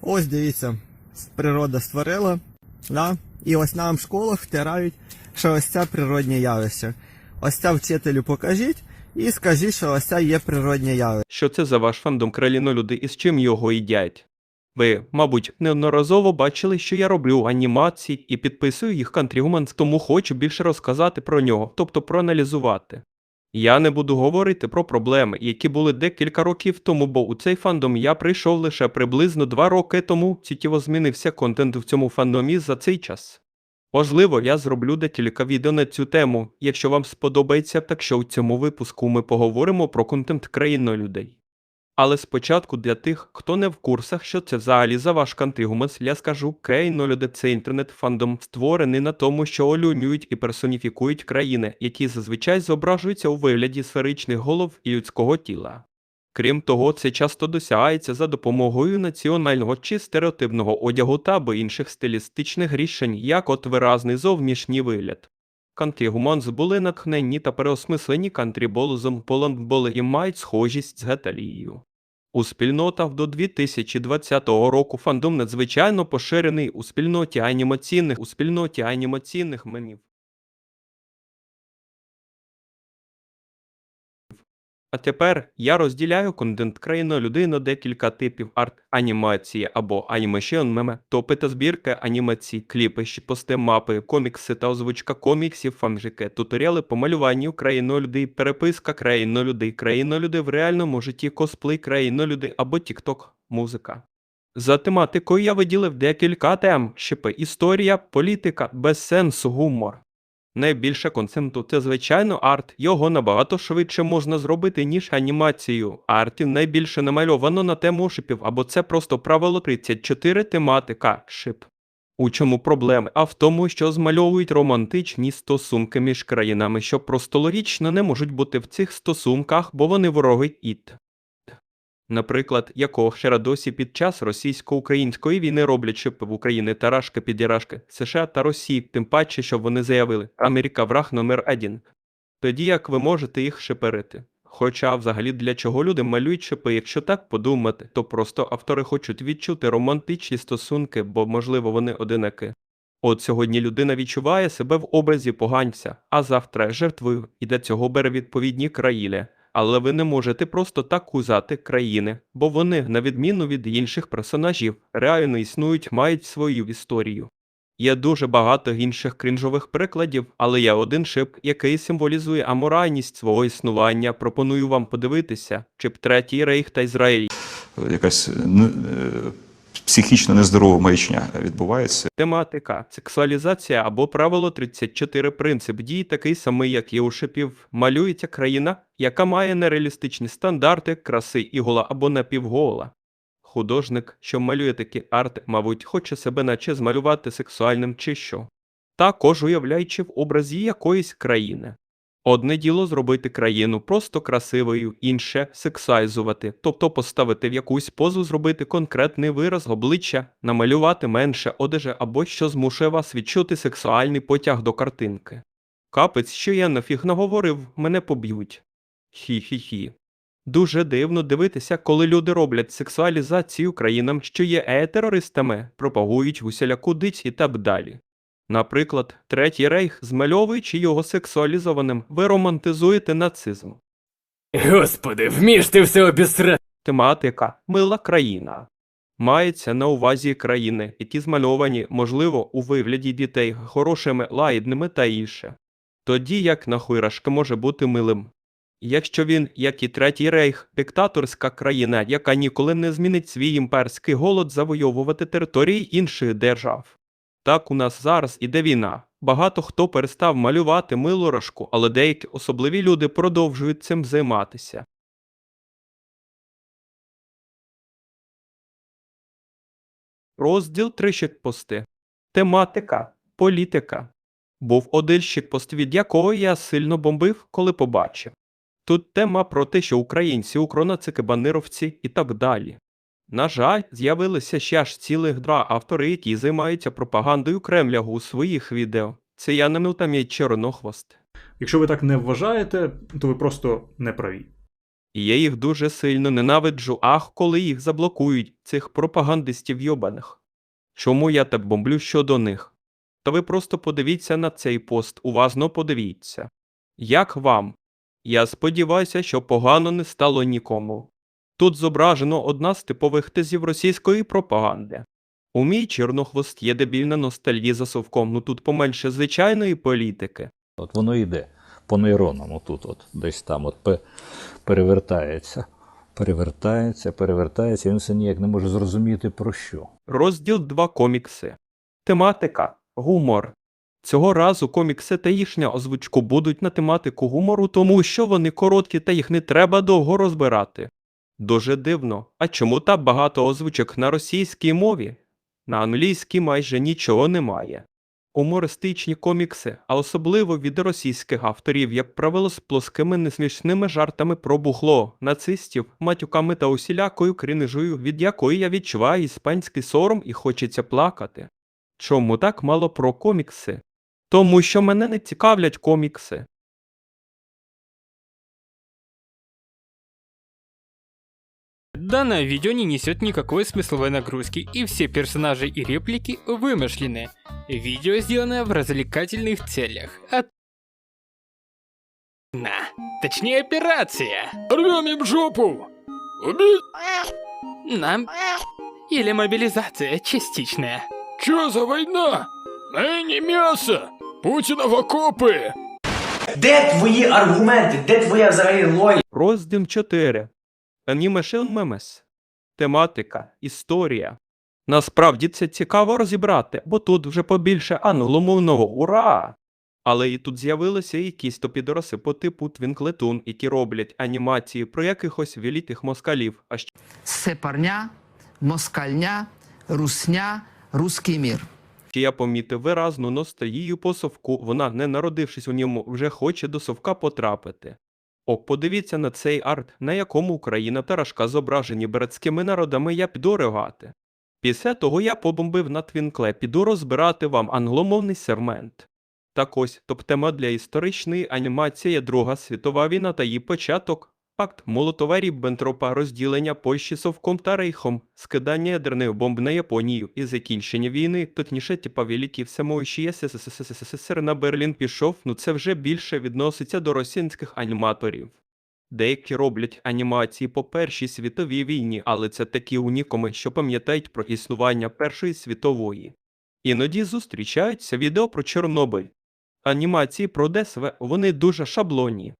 Ось дивіться, природа створила, да? і ось нам в школах втирають, що ось це природнє явище. Ось це вчителю покажіть і скажіть, що ось це є природнє явище. Що це за ваш фандом кралінолюди і з чим його їдять? Ви, мабуть, неодноразово бачили, що я роблю анімації і підписую їх Country тому хочу більше розказати про нього, тобто проаналізувати. Я не буду говорити про проблеми, які були декілька років тому, бо у цей фандом я прийшов лише приблизно два роки тому, суттєво змінився контент в цьому фандомі за цей час. Можливо, я зроблю декілька відео на цю тему, якщо вам сподобається, так що у цьому випуску ми поговоримо про контент країнолюдей. Але спочатку для тих, хто не в курсах, що це взагалі за ваш кантрігумес, я скажу, країнолюди – це інтернет-фандом, створений на тому, що олюнюють і персоніфікують країни, які зазвичай зображуються у вигляді сферичних голов і людського тіла. Крім того, це часто досягається за допомогою національного чи стереотипного одягу та або інших стилістичних рішень, як от виразний зовнішній вигляд. Кантрігуманс були натхненні та переосмислені кантріболозом поландболи і мають схожість з геталією. У спільнотах до 2020 року фандом надзвичайно поширений у спільноті анімаційних у спільноті анімаційних менів. А тепер я розділяю контент країнолюди на декілька типів арт-анімації або анімешіон меме, топи та збірки анімацій, кліпи, щіпости, мапи, комікси та озвучка коміксів, фанжики, туторіали по малюванню країнолюди, переписка країнолюди, країнолюди в реальному житті, косплей країнолюди або тікток, музика. За тематикою я виділив декілька тем: щепи, історія, політика, без сенсу, гумор. Найбільше конценту це звичайно арт. Його набагато швидше можна зробити, ніж анімацію. Артів найбільше намальовано на тему шипів, або це просто правило 34 тематика шип. У чому проблеми? А в тому, що змальовують романтичні стосунки між країнами, що просто логічно не можуть бути в цих стосунках, бо вони вороги іт. Наприклад, якого ще досі під час російсько-української війни роблять в Україні тарашки підірашки США та Росії, тим паче, що вони заявили Америка враг номер один. Тоді як ви можете їх шиперити? Хоча взагалі для чого люди малюють шипи, якщо так подумати, то просто автори хочуть відчути романтичні стосунки, бо можливо вони одинаки. От сьогодні людина відчуває себе в образі поганця, а завтра жертвою, і для цього бере відповідні країни. Але ви не можете просто так кузати країни, бо вони, на відміну від інших персонажів, реально існують, мають свою історію. Є дуже багато інших крінжових прикладів, але є один шип, який символізує аморальність свого існування. Пропоную вам подивитися, чип третій рейх та Ізраїль. якась ну, е, психічно нездорова маячня відбувається. Тематика, сексуалізація або правило 34 принцип дій такий самий, як і у шипів. Малюється країна, яка має нереалістичні стандарти, краси ігола або напівгола. Художник, що малює такі арти, мабуть, хоче себе наче змалювати сексуальним чи що. Також уявляючи в образі якоїсь країни. Одне діло зробити країну просто красивою, інше сексуалізувати, тобто поставити в якусь позу, зробити конкретний вираз обличчя, намалювати менше одежі або що змушує вас відчути сексуальний потяг до картинки. Капець, що я нафіг наговорив, мене поб'ють. Хі-хі-хі. Дуже дивно дивитися, коли люди роблять сексуалізацію країнам, що є е-терористами, пропагують усіляку диць і так далі. Наприклад, Третій рейх, змальовуючи його сексуалізованим, ви романтизуєте нацизм. Господи, вмієш ти все обісрати. Тематика мила країна. Мається на увазі країни, які змальовані, можливо, у вигляді дітей хорошими, лагідними та інше. Тоді як нахуйрашка може бути милим. Якщо він, як і Третій рейх, диктаторська країна, яка ніколи не змінить свій імперський голод завойовувати території інших держав. Так у нас зараз іде війна. Багато хто перестав малювати милорашку, але деякі особливі люди продовжують цим займатися. Розділ 3 щитпости. Тематика. Політика. Був один щитпост, від якого я сильно бомбив, коли побачив. Тут тема про те, що українці, укронацики, банировці і так далі. На жаль, з'явилися ще аж цілих два автори, які займаються пропагандою Кремля у своїх відео. Це я не там є чорнохвост. Якщо ви так не вважаєте, то ви просто не праві. І я їх дуже сильно ненавиджу, ах, коли їх заблокують, цих пропагандистів йобаних. Чому я так бомблю щодо них? Та ви просто подивіться на цей пост, уважно подивіться. Як вам? Я сподіваюся, що погано не стало нікому. Тут зображено одна з типових тезів російської пропаганди. У мій чорнохвост є дебільна ностальгія за совком, ну тут поменше звичайної політики. От воно йде по нейронам, отут, от, десь там, от перевертається, перевертається, перевертається, і він все ніяк не може зрозуміти про що. Розділ 2 комікси. Тематика гумор. Цього разу комікси та їхня озвучку будуть на тематику гумору, тому що вони короткі та їх не треба довго розбирати. Дуже дивно. А чому так багато озвучок на російській мові? На англійській майже нічого немає. Умористичні комікси, а особливо від російських авторів, як правило, з плоскими несмішними жартами про бухло, нацистів, матюками та усілякою кринижою, від якої я відчуваю іспанський сором і хочеться плакати. Чому так мало про комікси? Тому що мене не цікавлять комікси. Данное видео не несет никакой смысловой нагрузки, и все персонажи и реплики вымышлены. Видео сделано в развлекательных целях. А... На, точнее операция. Рвем им жопу! Убить! Нам... Или мобилизация частичная. Чё за война? Мы не мясо! Путина в окопи! Де твої аргументи? Де твоя взагалі логіка? Розділ 4. Animation Memes. Тематика, історія. Насправді це цікаво розібрати, бо тут вже побільше англомовного ура! Але і тут з'явилися якісь то підроси по типу Твінклетун, які роблять анімації про якихось великих москалів, а ще сепарня, москальня, русня, руський мір. я помітив виразну ностальгію по совку, вона, не народившись у ньому, вже хоче до совка потрапити. О, подивіться на цей арт, на якому Україна та Рашка зображені братськими народами, я піду ригати. Після того я побомбив на Твінкле, піду розбирати вам англомовний сермент. Так ось, топ-тема для історичної анімації Друга світова війна та її початок, пакт Молотова Ріббентропа, розділення Польщі Совком та Рейхом, скидання ядерних бомб на Японію і закінчення війни, точніше, типа Великий всемогущий СССР на Берлін пішов, ну це вже більше відноситься до російських аніматорів. Деякі роблять анімації по Першій світовій війні, але це такі унікуми, що пам'ятають про існування Першої світової. Іноді зустрічаються відео про Чорнобиль. Анімації про ДСВ вони дуже шаблонні.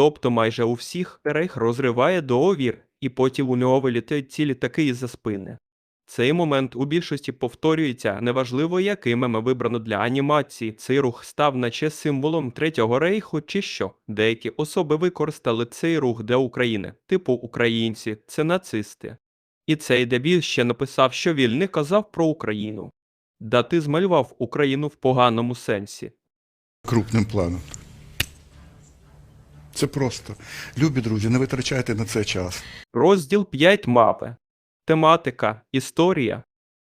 Тобто майже у всіх рейх розриває договір, і потім у нього вилітають ці літаки із-за спини. Цей момент у більшості повторюється, неважливо, який мем вибрано для анімації, цей рух став наче символом Третього рейху чи що. Деякі особи використали цей рух для України, типу українці, це нацисти. І цей дебіл ще написав, що не казав про Україну. Да ти змалював Україну в поганому сенсі. крупним планом. Це просто. Любі друзі, не витрачайте на це час. Розділ 5 мапи. Тематика, історія.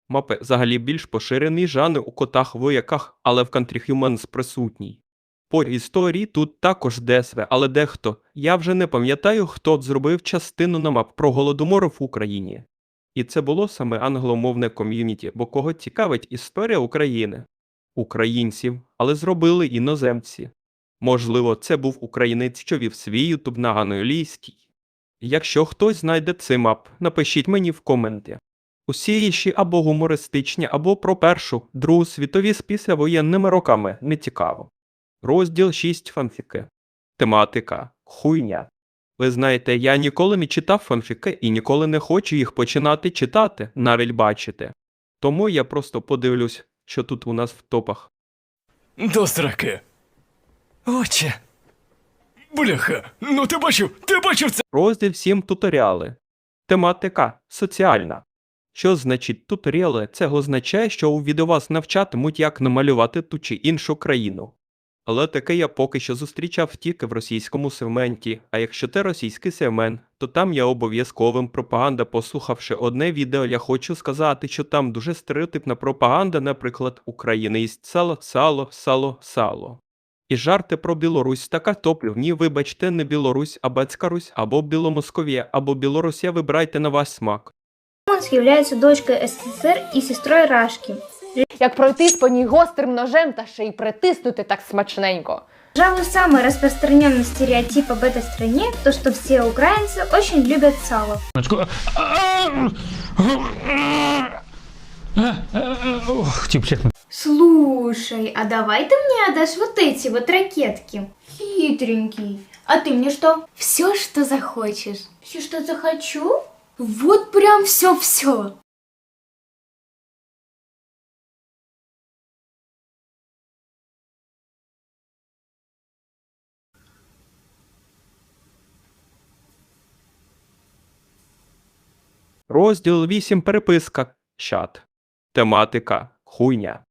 Мапи взагалі більш поширений жанр у котах вояках, але в Country Humans присутній. По історії тут також ДСВ, але дехто. Я вже не пам'ятаю, хто зробив частину на мап про голодомор в Україні. І це було саме англомовне ком'юніті, бо кого цікавить історія України. Українців, але зробили іноземці. Можливо, це був українець, що вів свій ютуб на англійській. Якщо хтось знайде цей мап, напишіть мені в коменті. Усі інші або гумористичні, або про Першу, Другу світові з післявоєнними роками не цікаво. Розділ 6 фанфіки. Тематика хуйня. Ви знаєте, я ніколи не читав фанфіки і ніколи не хочу їх починати читати, навіть бачити. Тому я просто подивлюсь, що тут у нас в топах. До сраки! Отче! Бляха! Ну ти бачив, ти бачив це! Розділ 7 туторіали. Тематика соціальна. Що значить туторіали? Це означає, що у відео вас навчатимуть, як намалювати ту чи іншу країну. Але таке я поки що зустрічав тільки в російському сегменті, а якщо це російський сегмент, то там я обов'язковим пропаганда, послухавши одне відео, я хочу сказати, що там дуже стереотипна пропаганда, наприклад, України їсть сало, сало, сало, сало. І жарти про Білорусь та картоплю. Ні, вибачте, не Білорусь, а Бецька Русь, або Біломосковія, або Білорусія, вибирайте на ваш смак. Мурманск является дочкой СССР и сестрой Рашки. Як пройтись по ній гострим ножем та ще й притиснути так смачненько. Пожалуй, самый распространенный стереотип об этой стране – то, что все украинцы очень любят сало. Слушай, а давай ты мне отдашь вот эти вот ракетки? Хитренький. А ты мне что? Все, что захочешь. Все, что захочу? Вот прям все-все. Розділ 8. Переписка. Чат. Тематика. Хуйня.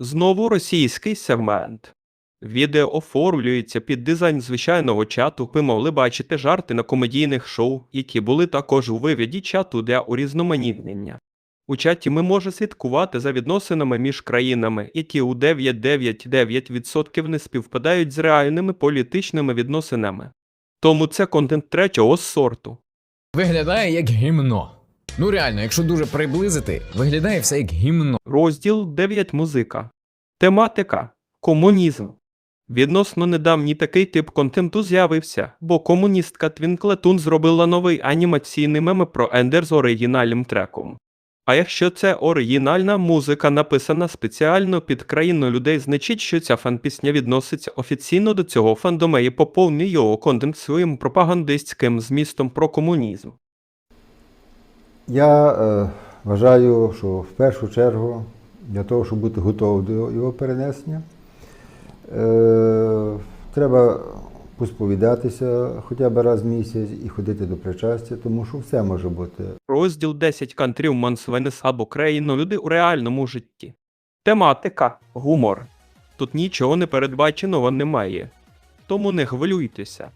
Знову російський сегмент. Відео оформлюється під дизайн звичайного чату. Ви могли бачити жарти на комедійних шоу, які були також у вигляді чату для урізноманітнення. У чаті ми можемо слідкувати за відносинами між країнами, які у 999% не співпадають з реальними політичними відносинами. Тому це контент третього сорту. Виглядає як гімно. Ну реально, якщо дуже приблизити, виглядає все як гімно. Розділ 9 Музика. Тематика Комунізм. Відносно недавній такий тип контенту з'явився, бо комуністка Твінклетун зробила новий анімаційний мем про Ендер з оригінальним треком. А якщо це оригінальна музика, написана спеціально під країну людей, значить, що ця фан-пісня відноситься офіційно до цього фандома і поповнює його контент своїм пропагандистським змістом про комунізм. Я е, вважаю, що в першу чергу для того, щоб бути готовим до його перенесення, е, треба посповідатися хоча б раз в місяць і ходити до причастя, тому що все може бути. Розділ 10 Кантрів Мансвенес або країну люди у реальному житті. Тематика гумор. Тут нічого не передбаченого немає. Тому не хвилюйтеся.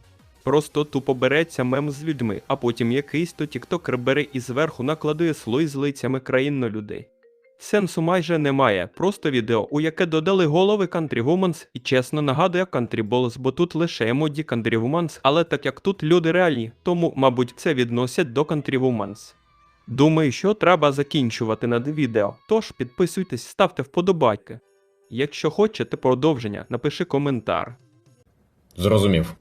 Просто тупо береться мем з людьми, а потім якийсь то тіктокер бере і зверху накладує слой з лицями країнно людей. Сенсу майже немає, просто відео, у яке додали голови Country Womans і чесно нагадує Country Balls, бо тут лише емоді Country Womans, але так як тут люди реальні, тому, мабуть, це відносять до Country Womans. Думаю, що треба закінчувати над відео, тож підписуйтесь, ставте вподобайки. Якщо хочете продовження, напиши коментар. Зрозумів.